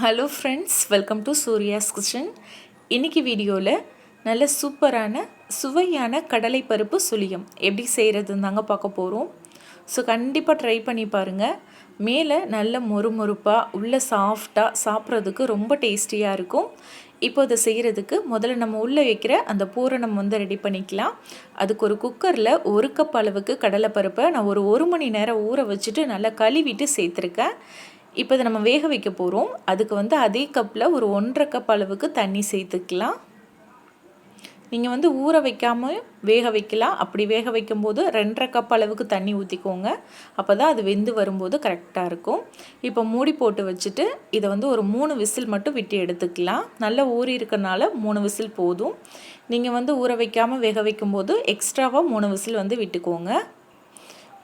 Hello friends welcome to Surya's kitchen இன்றைக்கி வீடியோவில் நல்ல சூப்பரான சுவையான கடலை பருப்பு சுழியம். எப்படி செய்கிறதுன்னு தாங்க பார்க்க போகிறோம் ஸோ கண்டிப்பாக ட்ரை பண்ணி பாருங்கள் மேலே நல்ல மொறுமொறுப்பாக உள்ள சாஃப்டாக சாப்பிட்றதுக்கு ரொம்ப டேஸ்டியாக இருக்கும். இப்போ இதை செய்கிறதுக்கு முதல்ல நம்ம உள்ளே வைக்கிற அந்த பூரணம் வந்து ரெடி பண்ணிக்கலாம். அதுக்கு ஒரு குக்கரில் ஒரு கப் அளவுக்கு கடலைப்பருப்பை நான் ஒரு ஒரு மணி நேரம் ஊற வச்சுட்டு நல்லா கழுவிட்டு சேர்த்துருக்கேன். இப்போ இதை நம்ம வேக வைக்க போகிறோம் அதுக்கு வந்து அதே கப்பில் ஒரு ஒன்றரை கப் அளவுக்கு தண்ணி சேர்த்துக்கலாம். நீங்கள் வந்து ஊற வைக்காமல் வேக வைக்கலாம். அப்படி வேக வைக்கும்போது ரெண்டரை கப் அளவுக்கு தண்ணி ஊற்றிக்கோங்க அப்போ தான் அது வெந்து வரும்போது கரெக்டாக இருக்கும். இப்போ மூடி போட்டு வச்சுட்டு இதை வந்து ஒரு மூணு விசில் மட்டும் விட்டு எடுத்துக்கலாம். நல்லா ஊறி இருக்கனால மூணு விசில் போதும். நீங்கள் வந்து ஊற வைக்காமல் வேக வைக்கும்போது எக்ஸ்ட்ராவாக மூணு விசில் வந்து விட்டுக்கோங்க.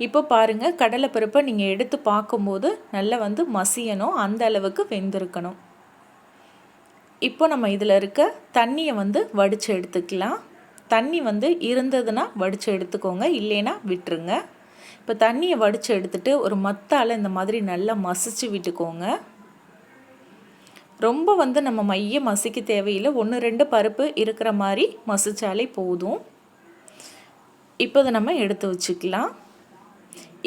இப்போ பாருங்கள் கடலைப்பருப்பை நீங்கள் எடுத்து பார்க்கும்போது நல்லா வந்து மசியணும் அந்த அளவுக்கு வெந்திருக்கணும். இப்போ நம்ம இதில் இருக்க தண்ணியை வந்து வடித்து எடுத்துக்கலாம். தண்ணி வந்து இருந்ததுன்னா வடித்து எடுத்துக்கோங்க இல்லைன்னா விட்டுருங்க. இப்போ தண்ணியை வடித்து எடுத்துகிட்டு ஒரு மத்தால் இந்த மாதிரி நல்லா மசிச்சு விட்டுக்கோங்க. ரொம்ப வந்து நம்ம மைய மசிக்க தேவையில்லை ஒன்று ரெண்டு பருப்பு இருக்கிற மாதிரி மசிச்சாலே போதும். இப்போ அதை நம்ம எடுத்து வச்சுக்கலாம்.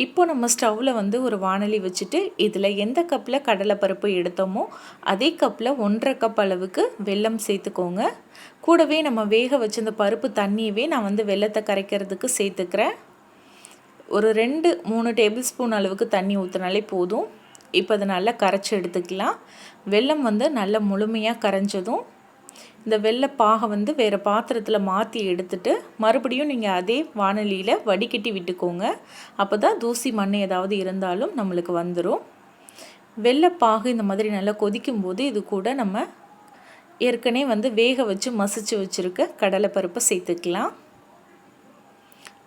இப்போ நம்ம ஸ்டவ்வில் வந்து ஒரு வானொலி வச்சுட்டு இதில் எந்த கப்பில் கடலைப்பருப்பு எடுத்தோமோ அதே கப்பில் ஒன்றரை கப் அளவுக்கு வெல்லம் சேர்த்துக்கோங்க. கூடவே நம்ம வேக வச்சிருந்த பருப்பு தண்ணியவே நான் வந்து வெள்ளத்தை கரைக்கிறதுக்கு சேர்த்துக்கிறேன். ஒரு ரெண்டு மூணு டேபிள் ஸ்பூன் அளவுக்கு தண்ணி ஊற்றினாலே போதும். இப்போ அதை நல்லா கரைச்சி எடுத்துக்கலாம். வெல்லம் வந்து நல்லா முழுமையாக கரைஞ்சதும் இந்த வெள்ளை பாகை வந்து வேறு பாத்திரத்தில் மாற்றி எடுத்துட்டு மறுபடியும் நீங்கள் அதே வானொலியில் வடிகட்டி விட்டுக்கோங்க. அப்போ தான் தூசி மண் ஏதாவது இருந்தாலும் நம்மளுக்கு வந்துடும் வெள்ளைப்பாகு இந்த மாதிரி நல்லா கொதிக்கும் போது இது கூட நம்ம ஏற்கனவே வந்து வேக வச்சு மசிச்சு வச்சுருக்க கடலைப்பருப்பை சேர்த்துக்கலாம்.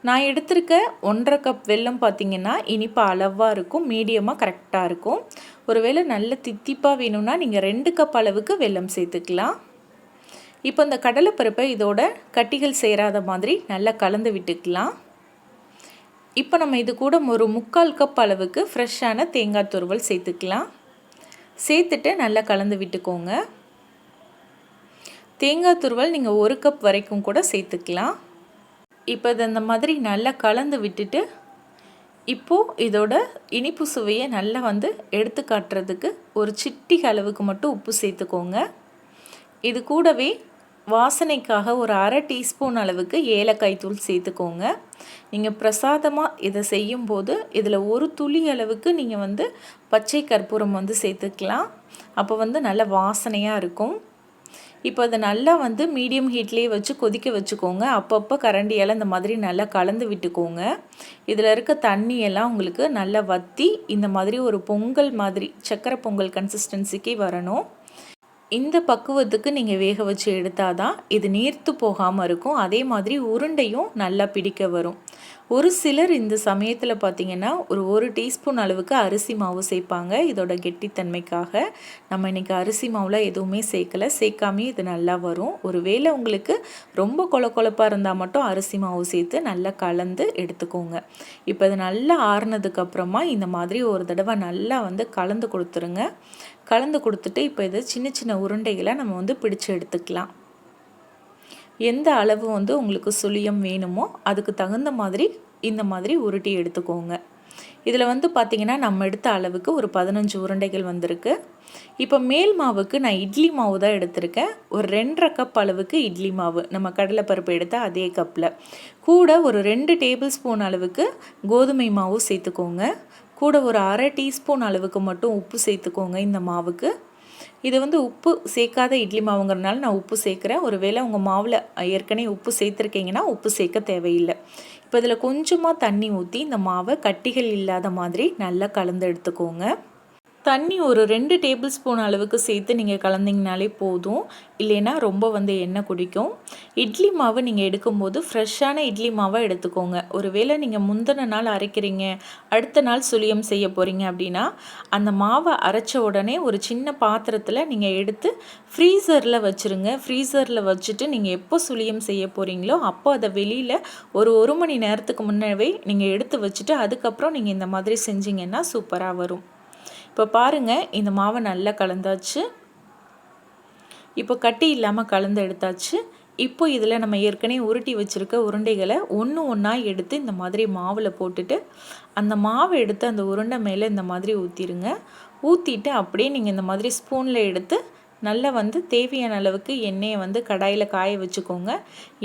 நான் எடுத்திருக்க ஒன்றரை கப் வெல்லம் பார்த்திங்கன்னா இனிப்பு அளவாக இருக்கும் மீடியமாக கரெக்டாக இருக்கும். ஒருவேளை நல்ல தித்திப்பாக வேணும்னா நீங்கள் ரெண்டு கப் அளவுக்கு வெல்லம் சேர்த்துக்கலாம். இப்போ இந்த கடலைப்பருப்பை இதோட கட்டிகள் சேராத மாதிரி நல்லா கலந்து விட்டுக்கலாம். இப்போ நம்ம இது கூட ஒரு முக்கால் கப் அளவுக்கு ஃப்ரெஷ்ஷான தேங்காய் துருவல் சேர்த்துக்கலாம். சேர்த்துட்டு நல்லா கலந்து விட்டுக்கோங்க. தேங்காய் துருவல் நீங்கள் ஒரு கப் வரைக்கும் கூட சேர்த்துக்கலாம். இப்போ இது இந்த மாதிரி நல்லா கலந்து விட்டுட்டு இப்போது இதோட இனிப்பு சுவையை நல்லா வந்து எடுத்து காட்டுறதுக்கு ஒரு சிட்டி அளவுக்கு மட்டும் உப்பு சேர்த்துக்கோங்க. இது கூடவே வாசனைக்காக ஒரு அரை டீஸ்பூன் அளவுக்கு ஏலக்காய் தூள் சேர்த்துக்கோங்க. நீங்கள் பிரசாதமாக இதை செய்யும்போது இதில் ஒரு துளி அளவுக்கு நீங்கள் வந்து பச்சை கற்பூரம் வந்து சேர்த்துக்கலாம். அப்போ வந்து நல்ல வாசனையாக இருக்கும். இப்போ அதை நல்லா வந்து மீடியம் ஹீட்லேயே வச்சு கொதிக்க வச்சுக்கோங்க. அப்பப்போ கரண்டியால் இந்த மாதிரி நல்லா கலந்து விட்டுக்கோங்க. இதில் இருக்க தண்ணியெல்லாம் உங்களுக்கு நல்லா வற்றி இந்த மாதிரி ஒரு பொங்கல் மாதிரி சக்கரை பொங்கல் கன்சிஸ்டன்சிக்கு வரணும். இந்த பக்குவத்துக்கு நீங்கள் வேக வச்சு எடுத்தால் தான் இது நீர்த்து போகாமல் இருக்கும். அதே மாதிரி உருண்டையும் நல்லா பிடிக்க வரும். ஒரு சிலர் இந்த சமயத்தில் பார்த்திங்கன்னா ஒரு ஒரு டீஸ்பூன் அளவுக்கு அரிசி மாவு சேர்ப்பாங்க இதோட கெட்டித்தன்மைக்காக நம்ம இன்றைக்கி அரிசி மாவில் எதுவுமே சேர்க்கலை சேர்க்காமே இது நல்லா வரும். ஒரு வேளை உங்களுக்கு ரொம்ப கொல கொழப்பாக இருந்தால் மட்டும் அரிசி மாவு சேர்த்து நல்லா கலந்து எடுத்துக்கோங்க. இப்போ இது நல்லா ஆறுனதுக்கப்புறமா இந்த மாதிரி ஒரு தடவை நல்லா வந்து கலந்து கொடுத்துருங்க. கலந்து கொடுத்துட்டு இப்போ இதை சின்ன சின்ன உருண்டைகளை நம்ம வந்து பிடிச்சு எடுத்துக்கலாம். எந்த அளவு வந்து உங்களுக்கு சுழியம் வேணுமோ அதுக்கு தகுந்த மாதிரி இந்த மாதிரி உருட்டி எடுத்துக்கோங்க. இதில் வந்து பார்த்திங்கன்னா நம்ம எடுத்த அளவுக்கு ஒரு பதினஞ்சு உருண்டைகள் வந்திருக்கு. இப்போ மேல் மாவுக்கு நான் இட்லி மாவு தான் எடுத்திருக்கேன். ஒரு ரெண்டரை கப் அளவுக்கு இட்லி மாவு. நம்ம கடலைப்பருப்பு எடுத்த அதே கப்பில் கூட ஒரு ரெண்டு டேபிள் ஸ்பூன் அளவுக்கு கோதுமை மாவு சேர்த்துக்கோங்க. கூட ஒரு அரை டீஸ்பூன் அளவுக்கு மட்டும் உப்பு சேர்த்துக்கோங்க இந்த மாவுக்கு. இது வந்து உப்பு சேர்க்காத இட்லி மாவுங்கிறனால நான் உப்பு சேர்க்குறேன். ஒரு வேளை உங்கள் மாவில் ஏற்கனவே உப்பு சேர்த்துருக்கீங்கன்னா உப்பு சேர்க்க தேவையில்லை. இப்போ இதில் கொஞ்சமாக தண்ணி ஊற்றி இந்த மாவை கட்டிகள் இல்லாத மாதிரி நல்லா கலந்து எடுத்துக்கோங்க. தண்ணி ஒரு ரெண்டு டேபிள் ஸ்பூன் அளவுக்கு சேர்த்து நீங்கள் கலந்திங்கனாலே போதும். இல்லைன்னா ரொம்ப வந்து எண்ணெய் குடிக்கும். இட்லி மாவு நீங்கள் எடுக்கும்போது ஃப்ரெஷ்ஷான இட்லி மாவை எடுத்துக்கோங்க. ஒருவேளை நீங்கள் முந்தின நாள் அரைக்கிறீங்க அடுத்த நாள் சுழியம் செய்ய போகிறீங்க அப்படின்னா அந்த மாவை அரைச்ச உடனே ஒரு சின்ன பாத்திரத்தில் நீங்கள் எடுத்து ஃப்ரீசரில் வச்சுருங்க. ஃப்ரீசரில் வச்சுட்டு நீங்கள் எப்போ சுழியம் செய்ய போகிறீங்களோ அப்போ அதை வெளியில் ஒரு ஒரு மணி நேரத்துக்கு முன்னவே நீங்கள் எடுத்து வச்சுட்டு அதுக்கப்புறம் நீங்கள் இந்த மாதிரி செஞ்சீங்கன்னா சூப்பராக வரும். இப்போ பாருங்கள் இந்த மாவை நல்லா கலந்தாச்சு. இப்போ கட்டி இல்லாமல் கலந்து எடுத்தாச்சு. இப்போ இதில் நம்ம ஏற்கனவே உருட்டி வச்சுருக்க உருண்டைகளை ஒன்று ஒன்றா எடுத்து இந்த மாதிரி மாவில் போட்டுட்டு அந்த மாவை எடுத்து அந்த உருண்டை மேலே இந்த மாதிரி ஊற்றிடுங்க ஊற்றிட்டு அப்படியே நீங்கள் இந்த மாதிரி ஸ்பூனில் எடுத்து நல்லா வந்து தேவையான அளவுக்கு எண்ணெயை வந்து கடாயில் காய வச்சுக்கோங்க.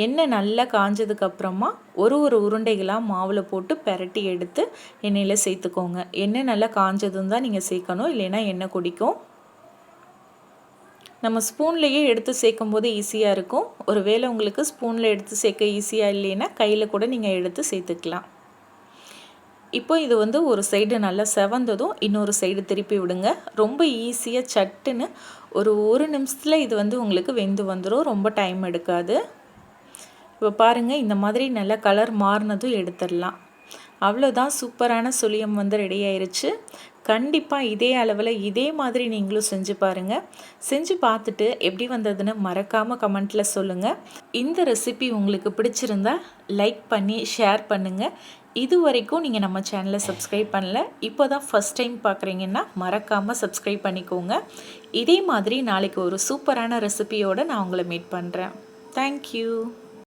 எண்ணெய் நல்லா காஞ்சதுக்கப்புறமா ஒரு ஒரு உருண்டைகளாக மாவில் போட்டு பெரட்டி எடுத்து எண்ணெயில் சேர்த்துக்கோங்க. எண்ணெய் நல்லா காஞ்சதும் தான் நீங்கள் சேர்க்கணும். இல்லைன்னா எண்ணெய் குடிக்கும் நம்ம ஸ்பூன்லேயே எடுத்து சேர்க்கும் போது ஈஸியாக இருக்கும். ஒரு வேளை உங்களுக்கு ஸ்பூனில் எடுத்து சேர்க்க ஈஸியாக இல்லைன்னா கையில் கூட நீங்கள் எடுத்து சேர்த்துக்கலாம். இப்போ இது வந்து ஒரு சைடு நல்லா செவந்ததும் இன்னொரு சைடு திருப்பி விடுங்க. ரொம்ப ஈஸியாக சட்டுன்னு ஒரு ஒரு நிமிஷத்தில் இது வந்து உங்களுக்கு வெந்து வந்துடும் ரொம்ப டைம் எடுக்காது. இப்போ பாருங்கள் இந்த மாதிரி நல்லா கலர் மாறினதும் எடுத்துடலாம். அவ்வளோதான் சூப்பரான சுழியம் வந்து ரெடி ஆயிடுச்சு கண்டிப்பாக இதே அளவில் இதே மாதிரி நீங்களும் செஞ்சு பாருங்கள் செஞ்சு பார்த்துட்டு எப்படி வந்ததுன்னு மறக்காமல் கமெண்ட்டில் சொல்லுங்கள் இந்த ரெசிபி உங்களுக்கு பிடிச்சிருந்தா லைக் பண்ணி ஷேர் பண்ணுங்கள் இது வரைக்கும் நீங்கள் நம்ம சேனலை சப்ஸ்கிரைப் பண்ணல இப்போ தான் ஃபஸ்ட் டைம் பார்க்குறீங்கன்னா மறக்காமல் சப்ஸ்கிரைப் பண்ணிக்கோங்க. இதே மாதிரி நாளைக்கு ஒரு சூப்பரான ரெசிபியோடு நான் உங்களை மீட் பண்ணுறேன் தேங்க்யூ